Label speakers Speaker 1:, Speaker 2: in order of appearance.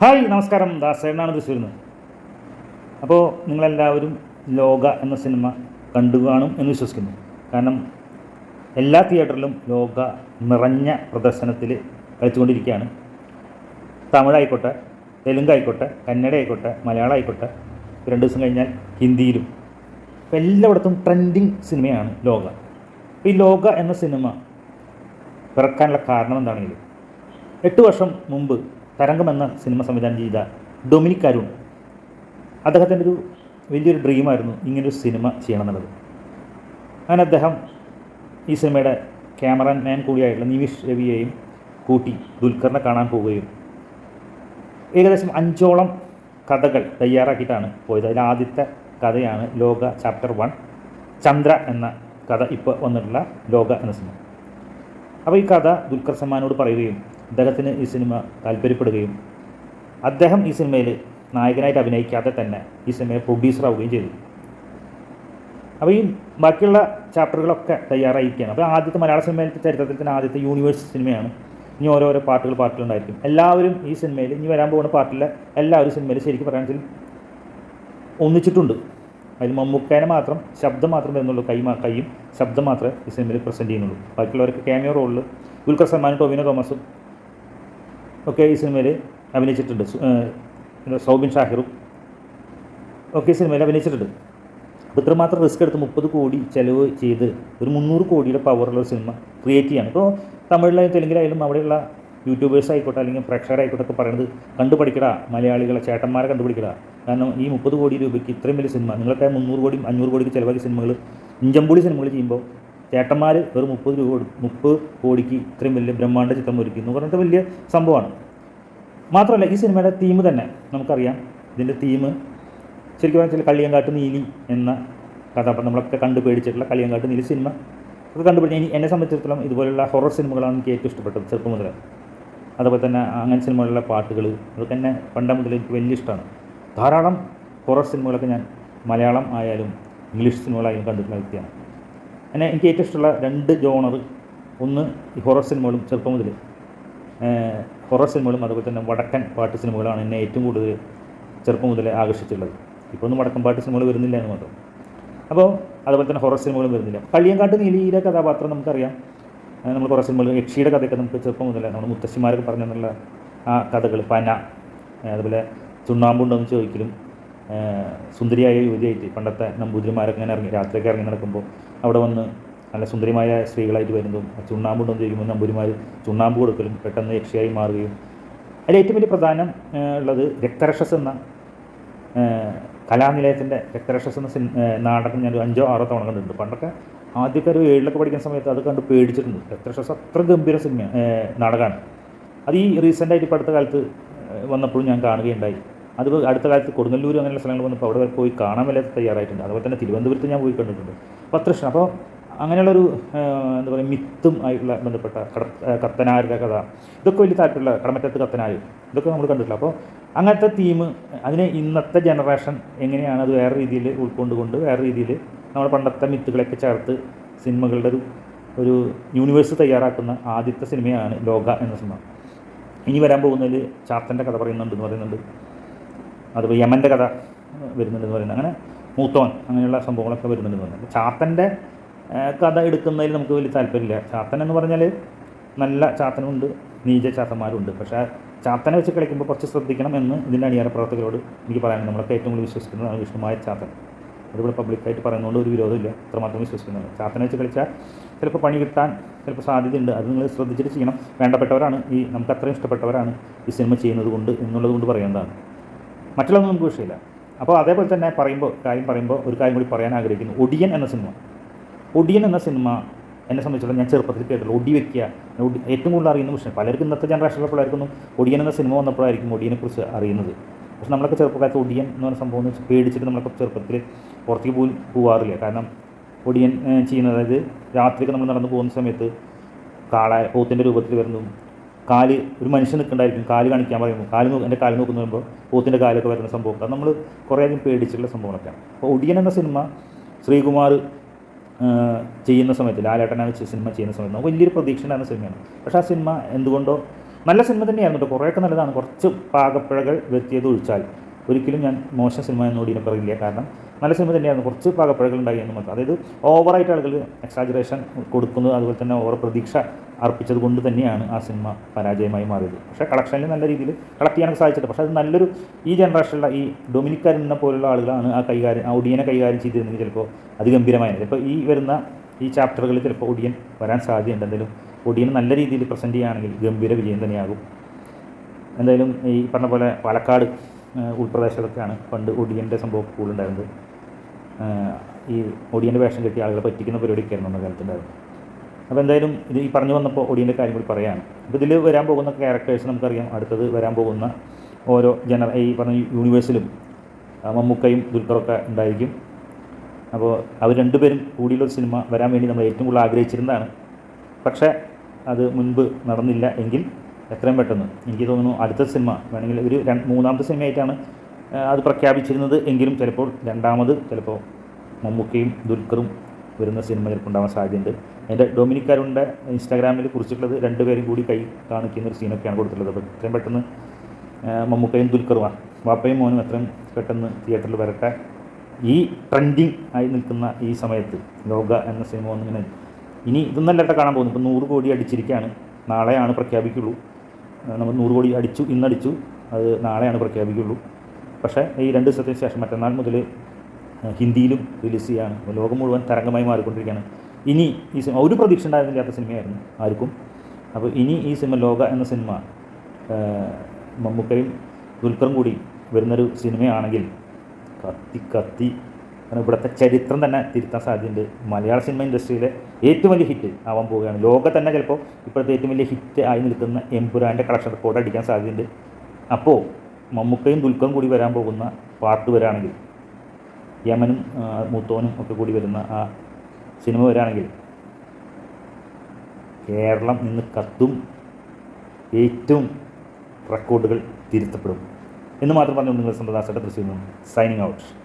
Speaker 1: Hi നമസ്കാരം. ദാസേനാണ് തൃശ്ശൂരിൽ നിന്ന് അപ്പോൾ നിങ്ങളെല്ലാവരും ലോക എന്ന സിനിമ കണ്ടു കാണും എന്ന് വിശ്വസിക്കുന്നു. കാരണം എല്ലാ തിയേറ്ററിലും ലോക നിറഞ്ഞ പ്രദർശനത്തിൽ കളിച്ചുകൊണ്ടിരിക്കുകയാണ്. തമിഴായിക്കോട്ടെ തെലുങ്ക് ആയിക്കോട്ടെ കന്നഡ ആയിക്കോട്ടെ മലയാളം ആയിക്കോട്ടെ രണ്ട് ദിവസം കഴിഞ്ഞാൽ ഹിന്ദിയിലും. അപ്പോൾ എല്ലായിടത്തും ട്രെൻഡിങ് സിനിമയാണ് ലോക. ഈ ലോക എന്ന സിനിമ പിറക്കാനുള്ള കാരണം എന്താണെങ്കിലും എട്ട് വർഷം മുമ്പ് തരംഗം എന്ന സിനിമ സംവിധാനം ചെയ്ത ഡൊമിനിക് അരുൺ അദ്ദേഹത്തിന്റെ ഒരു വലിയൊരു ഡ്രീമായിരുന്നു ഇങ്ങനൊരു സിനിമ ചെയ്യണം എന്നുള്ളത് അങ്ങനെ അദ്ദേഹം ഈ സിനിമയുടെ ക്യാമറമാൻ കൂടിയായിട്ടുള്ള നിവിഷ് രവിയെയും കൂട്ടി ദുൽഖറിനെ കാണാൻ പോവുകയും ഏകദേശം അഞ്ചോളം കഥകൾ തയ്യാറാക്കിയിട്ടാണ് പോയത്. അതിൽ ആദ്യത്തെ കഥയാണ് ലോക ചാപ്റ്റർ വൺ ചന്ദ്ര എന്ന കഥ ഇപ്പോൾ വന്നിട്ടുള്ള ലോക എന്ന സിനിമ. അപ്പോൾ ഈ കഥ ദുൽഖർ സൽമാനോട് പറയുകയും അദ്ദേഹത്തിന് ഈ സിനിമ താല്പര്യപ്പെടുകയും അദ്ദേഹം ഈ സിനിമയിൽ നായകനായിട്ട് അഭിനയിക്കാതെ തന്നെ ഈ സിനിമയെ പ്രൊഡ്യൂസർ ആവുകയും ചെയ്തു. അപ്പോൾ ഈ ബാക്കിയുള്ള ചാപ്റ്ററുകളൊക്കെ തയ്യാറായിരിക്കുകയാണ്. അപ്പോൾ ആദ്യത്തെ മലയാള സിനിമയിലത്തെ ചരിത്രത്തിൽ തന്നെ ആദ്യത്തെ യൂണിവേഴ്സ് സിനിമയാണ് ഇനി ഓരോരോ പാട്ടുകൾ പാട്ടുകളുണ്ടായിരിക്കും എല്ലാവരും ഈ സിനിമയിൽ ഇനി വരാൻ പോകുന്ന പാർട്ടിലെ എല്ലാവരും സിനിമയിൽ ശരിക്കും പറയുകയാണെങ്കിൽ ഒന്നിച്ചിട്ടുണ്ട്. അതിൽ മമ്മൂക്കേനെ മാത്രം ശബ്ദം മാത്രം വരുന്നുള്ളൂ. കൈ കൈയും ശബ്ദം മാത്രമേ ഈ സിനിമയിൽ പ്രസന്റ് ചെയ്യുന്നുള്ളൂ. ബാക്കിയുള്ളവർക്ക് ക്യാമിയോ റോളിൽ ദുൽഖർ സൽമാനും ടോവിനോ തോമസും ഒക്കെ ഈ സിനിമയിൽ അഭിനയിച്ചിട്ടുണ്ട്. സൗബിൻ ഷാഹിറും ഒക്കെ ഈ സിനിമയിൽ അഭിനയിച്ചിട്ടുണ്ട്. അപ്പോൾ ഇത്രമാത്രം റിസ്ക് എടുത്ത് മുപ്പത് കോടി ചിലവ് ചെയ്ത് ഒരു മുന്നൂറ് കോടിയുടെ പവറുള്ള സിനിമ ക്രിയേറ്റ് ചെയ്യാണ്. ഇപ്പോൾ തമിഴിലായാലും തെലുങ്കിലായാലും അവിടെയുള്ള യൂട്യൂബേഴ്സ് ആയിക്കോട്ടെ അല്ലെങ്കിൽ പ്രേക്ഷകരായിക്കോട്ടെ ഒക്കെ പറയുന്നത് കണ്ടുപഠിക്കടാ മലയാളികളെ ചേട്ടന്മാരെ കണ്ടുപിടിക്കടാ. കാരണം ഈ മുപ്പത് കോടി രൂപയ്ക്ക് ഇത്രയും വലിയ സിനിമ നിങ്ങളൊക്കെ മുന്നൂറ് കോടി അഞ്ഞൂറ് കോടിക്ക് ചിലവാക്കിയ സിനിമകൾ ഇഞ്ചമ്പൂടി സിനിമകൾ ചെയ്യുമ്പോൾ ചേട്ടന്മാർ ഒരു മുപ്പത് രൂപ മുപ്പത് കോടിക്ക് ഇത്രയും വലിയ ബ്രഹ്മാണ്ഡ ചിത്രം ഒരുക്കുന്നു പറഞ്ഞിട്ട് വലിയ സംഭവമാണ്. മാത്രമല്ല ഈ സിനിമയുടെ തീം തന്നെ നമുക്കറിയാം. ഇതിന്റെ തീം ശരിക്കും പറഞ്ഞാൽ കളിയങ്കാട്ട് നീലി എന്ന കഥാപാത്രം. നമ്മളൊക്കെ കണ്ടു പേടിച്ചിട്ടുള്ള കളിയങ്കാട്ട് നീലി സിനിമ. അത് കണ്ടുപിടിച്ച് ഇനി എന്നെ സംബന്ധിച്ചിടത്തോളം ഇതുപോലുള്ള ഹൊറർ സിനിമകളാണ് എനിക്ക് ഏറ്റവും ഇഷ്ടപ്പെട്ടത് ചെറുപ്പം മുതൽ അതുപോലെ തന്നെ അങ്ങനെ സിനിമകളിലെ പാട്ടുകൾ അതൊക്കെ തന്നെ പണ്ട മുതൽ എനിക്ക് വലിയ ഇഷ്ടമാണ്. ധാരാളം ഹൊറർ സിനിമകളൊക്കെ ഞാൻ മലയാളം ആയാലും ഇംഗ്ലീഷ് സിനിമകളായാലും കണ്ടിട്ടുള്ള വ്യക്തിയാണ്. എന്നെ എനിക്ക് ഏറ്റവും ഇഷ്ടമുള്ള രണ്ട് ജോണർ ഒന്ന് ഈ ഹൊറർ സിനിമകളും ചെറുപ്പം മുതൽ ഹൊറർ സിനിമകളും അതുപോലെ തന്നെ വടക്കൻ പാട്ട് സിനിമകളാണ് എന്നെ ഏറ്റവും കൂടുതൽ ചെറുപ്പം മുതലേ ആകർഷിച്ചിട്ടുള്ളത്. ഇപ്പോൾ ഒന്നും വടക്കൻ പാട്ട് സിനിമകൾ വരുന്നില്ല എന്ന് മാത്രം. അപ്പോൾ അതുപോലെ തന്നെ ഹൊറർ സിനിമകളും വരുന്നില്ല. കളിയങ്കാട്ട് നീലിയിലെ കഥാപാത്രം നമുക്കറിയാം. നമ്മൾ കുറേ സിനിമകൾ യക്ഷിയുടെ കഥയൊക്കെ നമുക്ക് ചെറുപ്പം മുതലേ നമ്മുടെ മുത്തശ്ശിമാരൊക്കെ പറഞ്ഞു തന്നുള്ള ആ കഥകൾ പന അതുപോലെ ചുണ്ണാമ്പുണ്ടെന്ന് ചോദിക്കലും സുന്ദരിയായ യുവതിയായിട്ട് പണ്ടത്തെ നമ്പൂതിരിമാരൊക്കെ ഇങ്ങനെ ഇറങ്ങി രാത്രിയൊക്കെ ഇറങ്ങി നടക്കുമ്പോൾ അവിടെ വന്ന് നല്ല സുന്ദരിമായ സ്ത്രീകളായിട്ട് വരുന്നതും ആ ചുണ്ണാമ്പുണ്ടോയെന്ന് ചോദിക്കുമ്പോൾ നമ്പൂരിമാർ ചുണ്ണാമ്പ് കൊടുക്കലും പെട്ടെന്ന് യക്ഷിയായി മാറുകയും. അതിൽ ഏറ്റവും വലിയ പ്രധാനം ഉള്ളത് രക്തരക്ഷസ് എന്ന കലാനിലയത്തിന്റെ രക്തരക്ഷസ് എന്ന നാടകം ഞാൻ അഞ്ചോ ആറോ തവണ കണ്ടിട്ടുണ്ട്. പണ്ടൊക്കെ ആദ്യമൊക്കെ ഒരു ഏഴിലൊക്കെ പഠിക്കുന്ന സമയത്ത് അത് കണ്ട് പേടിച്ചിട്ടുണ്ട്. രക്തരക്ഷസ് അത്ര ഗംഭീര സിനിമ നാടകമാണ്. അത് ഈ റീസെന്റായിട്ട് ഇപ്പോൾ അടുത്ത കാലത്ത് വന്നപ്പോഴും ഞാൻ കാണുകയുണ്ടായി. അത് അടുത്ത കാലത്ത് കൊടുങ്ങല്ലൂർ അങ്ങനെയുള്ള സ്ഥലങ്ങൾ വന്നപ്പോൾ അവിടെ പോയി കാണാൻ വല്ല തയ്യാറായിട്ടുണ്ട്. അതുപോലെ തന്നെ തിരുവനന്തപുരത്ത് ഞാൻ പോയി കണ്ടിട്ടുണ്ട്. അപ്പോൾ അത്ര അപ്പോൾ അങ്ങനെയുള്ളൊരു എന്താ പറയുക മിത്തും ആയിട്ടുള്ള ബന്ധപ്പെട്ട കട കത്തനാരുടെ കഥ. ഇതൊക്കെ വലിയ താല്പര്യമുള്ള കടമറ്റത്ത് കത്തനാർ ഇതൊക്കെ നമ്മൾ കണ്ടിട്ടില്ല. അപ്പോൾ അങ്ങനത്തെ തീം അതിനെ ഇന്നത്തെ ജനറേഷൻ എങ്ങനെയാണ് അത് വേറെ രീതിയിൽ ഉൾക്കൊണ്ടുകൊണ്ട് വേറെ രീതിയിൽ നമ്മുടെ പണ്ടത്തെ മിത്തുകളൊക്കെ ചേർത്ത് സിനിമകളുടെ ഒരു ഒരു യൂണിവേഴ്സ് തയ്യാറാക്കുന്ന ആദ്യത്തെ സിനിമയാണ് ലോക എന്ന സിനിമ. ഇനി വരാൻ പോകുന്നതിൽ ചാത്തന്റെ കഥ പറയുന്നുണ്ട് എന്ന് പറയുന്നുണ്ട്. അതുപോലെ യമന്റെ കഥ വരുന്നുണ്ടെന്ന് പറയുന്നത്. അങ്ങനെ മൂത്തോൻ അങ്ങനെയുള്ള സംഭവങ്ങളൊക്കെ വരുന്നുണ്ടെന്ന് പറയുന്നത്. ചാത്തന്റെ കഥ എടുക്കുന്നതിൽ നമുക്ക് വലിയ താല്പര്യമില്ല. ചാത്തൻ എന്ന് പറഞ്ഞാൽ നല്ല ചാത്തനുണ്ട് നീച ചാത്തന്മാരുണ്ട്. പക്ഷേ ചാത്തനെ വെച്ച് കളിക്കുമ്പോൾ കുറച്ച് ശ്രദ്ധിക്കണം എന്ന് ഇതിന്റെ അണിയാറ പ്രവർത്തകരോട് എനിക്ക് പറയാനുണ്ട്. നമ്മളൊക്കെ ഏറ്റവും കൂടുതൽ വിശ്വസിക്കുന്നതാണ് വിഷ്ണുമായ ചാത്തൻ. അതുപോലെ പബ്ലിക്കായിട്ട് പറയുന്നതുകൊണ്ട് ഒരു വിരോധമില്ല. അത്രമാത്രം വിശ്വസിക്കുന്നുണ്ട് ചാത്തനെ വെച്ച് കളിച്ചാൽ ചിലപ്പോൾ പണി കിട്ടാൻ ചിലപ്പോൾ സാധ്യതയുണ്ട്. അത് നിങ്ങൾ ശ്രദ്ധിച്ചിട്ട് ചെയ്യണം. വേണ്ടപ്പെട്ടവരാണ് ഈ നമുക്ക് അത്രയും ഇഷ്ടപ്പെട്ടവരാണ് ഈ സിനിമ ചെയ്യുന്നത് കൊണ്ട് എന്നുള്ളത് കൊണ്ട് പറയേണ്ടതാണ്. മറ്റുള്ളതൊന്നും നമുക്ക് വിഷയമില്ല. അപ്പോൾ അതേപോലെ തന്നെ പറയുമ്പോൾ കാര്യം പറയുമ്പോൾ ഒരു കാര്യം കൂടി പറയാൻ ആഗ്രഹിക്കുന്നു. ഒടിയൻ എന്ന സിനിമ. ഒടിയൻ എന്ന സിനിമ എന്നെ സംബന്ധിച്ചിടത്തോളം ഞാൻ ചെറുപ്പത്തിൽ കേട്ടുള്ളൂ ഒടി വെക്കുക ഒടി ഏറ്റവും കൂടുതൽ അറിയുന്ന വിഷയം. പലർക്കും ഇന്നത്തെ ജനറേഷനിലെ പിള്ളേർക്കൊന്നും ഒടിയൻ എന്ന സിനിമ വന്നപ്പോഴായിരിക്കും ഒടിയനെക്കുറിച്ച് അറിയുന്നത്. പക്ഷെ നമ്മളൊക്കെ ചെറുപ്പക്കാലത്ത് ഒടിയൻ എന്ന് പറഞ്ഞ സംഭവം എന്ന് പേടിച്ചിട്ട് നമ്മളൊക്കെ ചെറുപ്പത്തിൽ പുറത്തേക്ക് പോലും പോകാറില്ല കാരണം ഒടിയൻ ചെയ്യുന്നത് അതായത് രാത്രിയൊക്കെ നമ്മൾ നടന്നു പോകുന്ന സമയത്ത് കാള പോത്തിന്റെ രൂപത്തിൽ വരുന്നതും കാൽ ഒരു മനുഷ്യൻ നിൽക്കണ്ടായിരിക്കും കാൽ കാണിക്കാൻ പറയുമ്പോൾ കാൽ എന്റെ കാൽ നോക്കുന്ന പറയുമ്പോൾ പോത്തിന്റെ കാലൊക്കെ വരുന്ന സംഭവം. അത് നമ്മൾ കുറേയധികം പേടിച്ചിട്ടുള്ള സംഭവങ്ങളൊക്കെയാണ്. അപ്പോൾ ഒടിയൻ എന്ന സിനിമ ശ്രീകുമാർ ചെയ്യുന്ന സമയത്ത് ലാലേട്ടനാണ് സിനിമ ചെയ്യുന്ന സമയത്ത് നമുക്ക് വലിയൊരു പ്രതീക്ഷ ഉണ്ടായിരുന്ന സിനിമയാണ്. പക്ഷേ ആ സിനിമ എന്തുകൊണ്ടോ നല്ല സിനിമ തന്നെയായിരുന്നു കേട്ടോ. കുറേയൊക്കെ നല്ലതാണ്. കുറച്ച് പാകപ്പിഴകൾ വരുത്തിയത് ഒഴിച്ചാൽ. ഒരിക്കലും ഞാൻ മോശം സിനിമ എന്ന് ഒടിയനെ പറയില്ല കാരണം നല്ല സിനിമ തന്നെയായിരുന്നു. കുറച്ച് പാകപ്പഴകളുണ്ടായി എന്ന് മാത്രം. അതായത് ഓവറായിട്ട് ആളുകൾ എക്സാജറേഷൻ കൊടുക്കുന്നത് അതുപോലെ തന്നെ ഓവർ പ്രതീക്ഷ അർപ്പിച്ചത് കൊണ്ട് തന്നെയാണ് ആ സിനിമ പരാജയമായി മാറിയത്. പക്ഷേ കളക്ഷനിൽ നല്ല രീതിയിൽ കളക്ട് ചെയ്യാനൊക്കെ സാധിച്ചിട്ട് പക്ഷേ അത് നല്ലൊരു ഈ ജനറേഷനിലുള്ള ഈ ഡൊമിനിക്കാരുന്ന പോലുള്ള ആളുകളാണ് ആ കൈകാര്യം ആ ഒടിയനെ കൈകാര്യം ചെയ്തിരുന്നെങ്കിൽ ചിലപ്പോൾ അതിഗംഭീരമായത് ഇപ്പോൾ ഈ വരുന്ന ഈ ചാപ്റ്ററുകളിൽ ചിലപ്പോൾ ഒടിയൻ വരാൻ സാധ്യതയുണ്ട്. എന്തായാലും ഒടിയൻ നല്ല രീതിയിൽ പ്രസന്റ് ചെയ്യുകയാണെങ്കിൽ ഗംഭീര വിജയം തന്നെയാകും. എന്തായാലും ഈ പറഞ്ഞ പോലെ പാലക്കാട് ഉൾപ്രദേശത്തൊക്കെയാണ് പണ്ട് ഒടിയന്റെ സംഭവം കൂടുതലുണ്ടായിരുന്നത് ഈ ഒടിയന്റെ വേഷം കെട്ടി ആളുകളെ പറ്റിക്കുന്ന പരിപാടിയൊക്കെ ആയിരുന്നു അന്ന കാലത്തുണ്ടായിരുന്നു അപ്പോൾ എന്തായാലും ഇത് ഈ പറഞ്ഞു വന്നപ്പോൾ ഒടിയന്റെ കാര്യം കൂടി പറയുകയാണ് അപ്പോൾ ഇതിൽ വരാൻ പോകുന്ന ക്യാരക്ടേഴ്സ് നമുക്കറിയാം. അടുത്തത് വരാൻ പോകുന്ന ഓരോ ജനറ ഈ പറഞ്ഞ യൂണിവേഴ്സിലും മമ്മൂക്കയും ദുൽഖറൊക്കെ ഉണ്ടായിരിക്കും. അപ്പോൾ അവർ രണ്ടുപേരും കൂടിയുള്ളൊരു സിനിമ വരാൻ വേണ്ടി നമ്മൾ ഏറ്റവും കൂടുതൽ ആഗ്രഹിച്ചിരുന്നതാണ്. പക്ഷേ അത് മുൻപ് നടന്നില്ല എങ്കിൽ എത്രയും പെട്ടെന്ന്. എനിക്ക് തോന്നുന്നു അടുത്ത സിനിമ വേണമെങ്കിൽ ഒരു മൂന്നാമത്തെ സിനിമയായിട്ടാണ് അത് പ്രഖ്യാപിച്ചിരുന്നത്. എങ്കിലും ചിലപ്പോൾ രണ്ടാമത് ചിലപ്പോൾ മമ്മൂക്കയും ദുൽഖറും വരുന്ന സിനിമ ചിലപ്പോൾ ഉണ്ടാവാൻ സാധ്യതയുണ്ട്. എന്റെ ഡൊമിനിക് അരുണിന്റെ ഇൻസ്റ്റാഗ്രാമിൽ കുറിച്ചിട്ടുള്ളത് രണ്ടുപേരും കൂടി കൈ കാണിക്കുന്ന ഒരു സീനൊക്കെയാണ് കൊടുത്തിട്ടുള്ളത്. അപ്പോൾ എത്രയും പെട്ടെന്ന് മമ്മൂക്കയും ദുൽഖറുമാണ് വാപ്പയും മോനും എത്രയും പെട്ടെന്ന് തിയേറ്ററിൽ വരട്ടെ. ഈ ട്രെൻഡിങ് ആയി നിൽക്കുന്ന ഈ സമയത്ത് ലോക എന്ന സിനിമ ഒന്നിങ്ങനെ ഇനി ഇതൊന്നല്ലേട്ടെ കാണാൻ പോകുന്നു ഇപ്പോൾ നൂറ് കോടി അടിച്ചിരിക്കുകയാണ്. നാളെയാണ് പ്രഖ്യാപിക്കുള്ളൂ. നമ്മൾ നൂറ് കോടി അടിച്ചു ഇന്നടിച്ചു. അത് നാളെയാണ് പ്രഖ്യാപിക്കുള്ളൂ. പക്ഷേ ഈ രണ്ട് ദിവസത്തിന് ശേഷം മറ്റന്നാൾ മുതൽ ഹിന്ദിയിലും റിലീസ് ചെയ്യാണ്. ലോകം മുഴുവൻ തരംഗമായി മാറിക്കൊണ്ടിരിക്കുകയാണ്. ഇനി ഈ സിനിമ ഒരു പ്രതീക്ഷ ഉണ്ടായിരുന്നില്ലാത്ത സിനിമയായിരുന്നു ആർക്കും. അപ്പോൾ ഇനി ഈ സിനിമ ലോക എന്ന സിനിമ മമ്മൂക്കയും ദുൽഖറും കൂടി വരുന്നൊരു സിനിമയാണെങ്കിൽ കത്തി കത്തി കാരണം ഇവിടുത്തെ ചരിത്രം തന്നെ തിരുത്താൻ സാധ്യതയുണ്ട്. മലയാള സിനിമ ഇൻഡസ്ട്രിയിലെ ഏറ്റവും വലിയ ഹിറ്റ് ആവാൻ പോവുകയാണ്. ലോകത്തെ തന്നെ ചിലപ്പോൾ ഇപ്പോഴത്തെ ഏറ്റവും വലിയ ഹിറ്റ് ആയി നിൽക്കുന്ന എംപുരാന്റെ കളക്ഷൻ റെക്കോർഡ് അടിക്കാൻ സാധ്യതയുണ്ട്. അപ്പോൾ മമ്മൂക്കയും ദുൽഖറും കൂടി വരാൻ പോകുന്ന പാർട്ട് വരാണെങ്കിൽ യമനും മൂത്തോനും ഒക്കെ കൂടി വരുന്ന ആ സിനിമ വരാണെങ്കിൽ കേരളം ഇന്ന് കത്തും ഏറ്റവും റെക്കോർഡുകൾ തിരുത്തപ്പെടും. എന്ന് മാത്രം പറഞ്ഞുകൊണ്ട് നിങ്ങൾ തൃശ്ശൂരിൽ സൈനിങ് ഔട്ട്